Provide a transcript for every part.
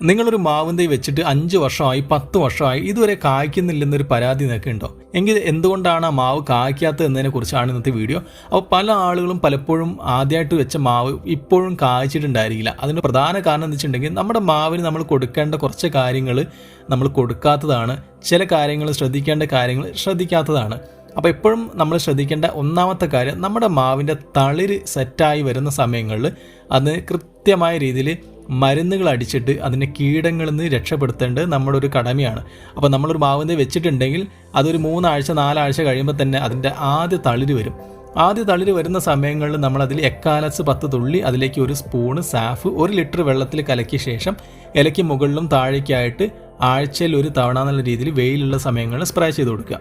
നിങ്ങളൊരു മാവും തൈ വെച്ചിട്ട് അഞ്ച് വർഷമായി പത്ത് വർഷമായി ഇതുവരെ കായ്ക്കുന്നില്ലെന്നൊരു പരാതി നിങ്ങൾക്ക് ഉണ്ടോ എങ്കിൽ എന്തുകൊണ്ടാണ് ആ മാവ് കായ്ക്കാത്തത് എന്നതിനെ കുറിച്ചാണ് ഇന്നത്തെ വീഡിയോ. അപ്പോൾ പല ആളുകളും പലപ്പോഴും ആദ്യമായിട്ട് വെച്ച മാവ് ഇപ്പോഴും കായ്ച്ചിട്ടുണ്ടായിരിക്കില്ല. അതിന് പ്രധാന കാരണം എന്ന് വെച്ചിട്ടുണ്ടെങ്കിൽ നമ്മുടെ മാവിന് നമ്മൾ കൊടുക്കേണ്ട കുറച്ച് കാര്യങ്ങൾ നമ്മൾ കൊടുക്കാത്തതാണ്. ചില കാര്യങ്ങൾ ശ്രദ്ധിക്കേണ്ട കാര്യങ്ങൾ ശ്രദ്ധിക്കാത്തതാണ്. അപ്പോൾ എപ്പോഴും നമ്മൾ ശ്രദ്ധിക്കേണ്ട ഒന്നാമത്തെ കാര്യം നമ്മുടെ മാവിന്റെ തളിര് സെറ്റായി വരുന്ന സമയങ്ങളിൽ അത് കൃത്യമായ രീതിയിൽ മരുന്നുകൾ അടിച്ചിട്ട് അതിനെ കീടങ്ങളിൽ നിന്ന് രക്ഷപ്പെടുത്തേണ്ടത് നമ്മുടെ ഒരു കടമയാണ്. അപ്പോൾ നമ്മളൊരു മാവിന്റെ വെച്ചിട്ടുണ്ടെങ്കിൽ അതൊരു മൂന്നാഴ്ച നാലാഴ്ച കഴിയുമ്പോൾ തന്നെ അതിന്റെ ആദ്യ തളിര് വരും. ആദ്യ തളിര് വരുന്ന സമയങ്ങളിൽ നമ്മൾ അതിൽ എക്കാലസ് പത്ത് തുള്ളി അതിലേക്ക് ഒരു സ്പൂണ് സാഫ് ഒരു ലിറ്റർ വെള്ളത്തിൽ കലക്കിയ ശേഷം ഇലയ്ക്ക് മുകളിലും താഴേക്കായിട്ട് ആഴ്ചയിൽ ഒരു തവണ എന്നുള്ള രീതിയിൽ വെയിലുള്ള സമയങ്ങളിൽ സ്പ്രേ ചെയ്ത് കൊടുക്കുക.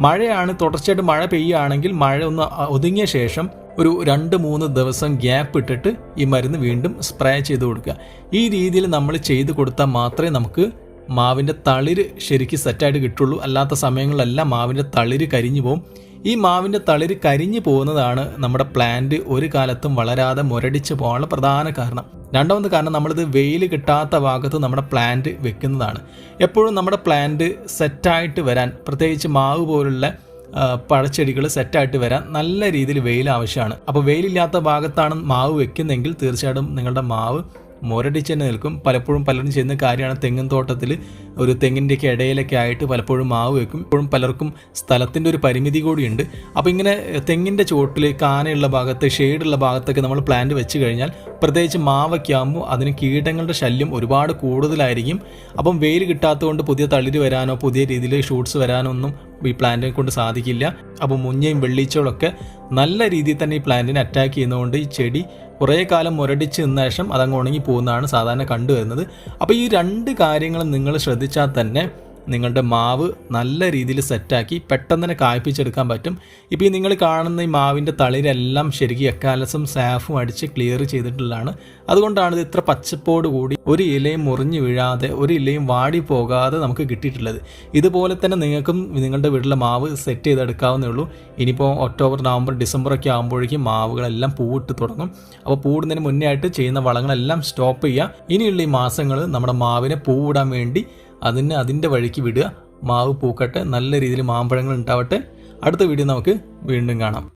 മഴയാണ് തുടർച്ചയായിട്ട് മഴ പെയ്യുകയാണെങ്കിൽ മഴ ഒന്ന് ഒതുങ്ങിയ ശേഷം ഒരു രണ്ട് മൂന്ന് ദിവസം ഗ്യാപ്പ് ഇട്ടിട്ട് ഈ മരുന്ന് വീണ്ടും സ്പ്രേ ചെയ്ത് കൊടുക്കുക. ഈ രീതിയിൽ നമ്മൾ ചെയ്ത് കൊടുത്താൽ മാത്രമേ നമുക്ക് മാവിന്റെ തളിര് ശരിക്കും സെറ്റായിട്ട് കിട്ടുള്ളൂ. അല്ലാത്ത സമയങ്ങളിലെല്ലാം മാവിന്റെ തളിര് കരിഞ്ഞു പോകും ഈ മാവിന്റെ തളിര് കരിഞ്ഞു പോകുന്നതാണ് നമ്മുടെ പ്ലാന്റ് ഒരു കാലത്തും വളരാതെ മുരടിച്ച് പോകാനുള്ള പ്രധാന കാരണം. രണ്ടാമത് കാരണം നമ്മളിത് വെയിൽ കിട്ടാത്ത ഭാഗത്ത് നമ്മുടെ പ്ലാന്റ് വെക്കുന്നതാണ്. എപ്പോഴും നമ്മുടെ പ്ലാന്റ് സെറ്റായിട്ട് വരാൻ പ്രത്യേകിച്ച് മാവ് പോലുള്ള പഴച്ചെടികൾ സെറ്റായിട്ട് വരാൻ നല്ല രീതിയിൽ വെയിൽ ആവശ്യമാണ്. അപ്പോൾ വെയിലില്ലാത്ത ഭാഗത്താണ് മാവ് വെക്കുന്നതെങ്കിൽ തീർച്ചയായിട്ടും നിങ്ങളുടെ മാവ് മുരടിച്ച് തന്നെ നിൽക്കും പലപ്പോഴും പലരും ചെയ്യുന്ന കാര്യമാണ് തെങ്ങിൻ തോട്ടത്തിൽ ഒരു തെങ്ങിന്റെയൊക്കെ ഇടയിലൊക്കെ ആയിട്ട് പലപ്പോഴും മാവ് വെക്കും. ഇപ്പോഴും പലർക്കും സ്ഥലത്തിന്റെ ഒരു പരിമിതി കൂടിയുണ്ട്. അപ്പോൾ ഇങ്ങനെ തെങ്ങിന്റെ ചുവട്ടിൽ കാനയുള്ള ഭാഗത്ത് ഷെയ്ഡുള്ള ഭാഗത്തൊക്കെ നമ്മൾ പ്ലാന്റ് വെച്ച് കഴിഞ്ഞാൽ പ്രത്യേകിച്ച് മാവൊക്കെ ആകുമ്പോൾ അതിന് കീടങ്ങളുടെ ശല്യം ഒരുപാട് കൂടുതലായിരിക്കും. അപ്പം വെയിൽ കിട്ടാത്തതുകൊണ്ട് പുതിയ തളിര് വരാനോ പുതിയ രീതിയിൽ ഷൂട്ട്സ് വരാനോ ഒന്നും ഈ പ്ലാന്റിനെ കൊണ്ട് സാധിക്കില്ല. അപ്പോൾ മുഞ്ഞയും വെള്ളീച്ചകളൊക്കെ നല്ല രീതിയിൽ തന്നെ ഈ പ്ലാന്റിനെ അറ്റാക്ക് ചെയ്യുന്നതുകൊണ്ട് ഈ ചെടി കുറേ കാലം മുരടിച്ച് നിന്ന ശേഷം അതങ്ങ് ഉണങ്ങി പോകുന്നതാണ് സാധാരണ കണ്ടുവരുന്നത്. അപ്പോൾ ഈ രണ്ട് കാര്യങ്ങളും നിങ്ങൾ ശ്രദ്ധിച്ചാൽ തന്നെ നിങ്ങളുടെ മാവ് നല്ല രീതിയിൽ സെറ്റാക്കി പെട്ടെന്ന് തന്നെ കായ്പിച്ചെടുക്കാൻ പറ്റും. ഇപ്പോൾ ഈ നിങ്ങൾ കാണുന്ന ഈ മാവിന്റെ തളിരെല്ലാം ശരിക്കും എക്കാലസും സാഫും അടിച്ച് ക്ലിയർ ചെയ്തിട്ടുള്ളതാണ്. അതുകൊണ്ടാണ് ഇത് ഇത്ര പച്ചപ്പോട് കൂടി ഒരു ഇലയും മുറിഞ്ഞു വീഴാതെ ഒരു ഇലയും വാടി പോകാതെ നമുക്ക് കിട്ടിയിട്ടുള്ളത്. ഇതുപോലെ തന്നെ നിങ്ങൾക്കും നിങ്ങളുടെ വീട്ടിലെ മാവ് സെറ്റ് ചെയ്തെടുക്കാവുന്നേ ഉള്ളൂ. ഇനിയിപ്പോൾ ഒക്ടോബർ നവംബർ ഡിസംബർ ഒക്കെ ആകുമ്പോഴേക്കും മാവുകളെല്ലാം പൂവിട്ട് തുടങ്ങും. അപ്പോൾ പൂവിടുന്നതിന് മുന്നേ ആയിട്ട് ചെയ്യുന്ന വളങ്ങളെല്ലാം സ്റ്റോപ്പ് ചെയ്യുക. ഇനിയുള്ള ഈ മാസങ്ങൾ നമ്മുടെ മാവിനെ പൂവിടാൻ വേണ്ടി അതിനെ അതിന്റെ വഴിക്ക് വിടുക. മാവ് പൂക്കട്ടെ നല്ല രീതിയിൽ മാമ്പഴങ്ങൾ ഉണ്ടാവട്ടെ. അടുത്ത വീഡിയോ നമുക്ക് വീണ്ടും കാണാം.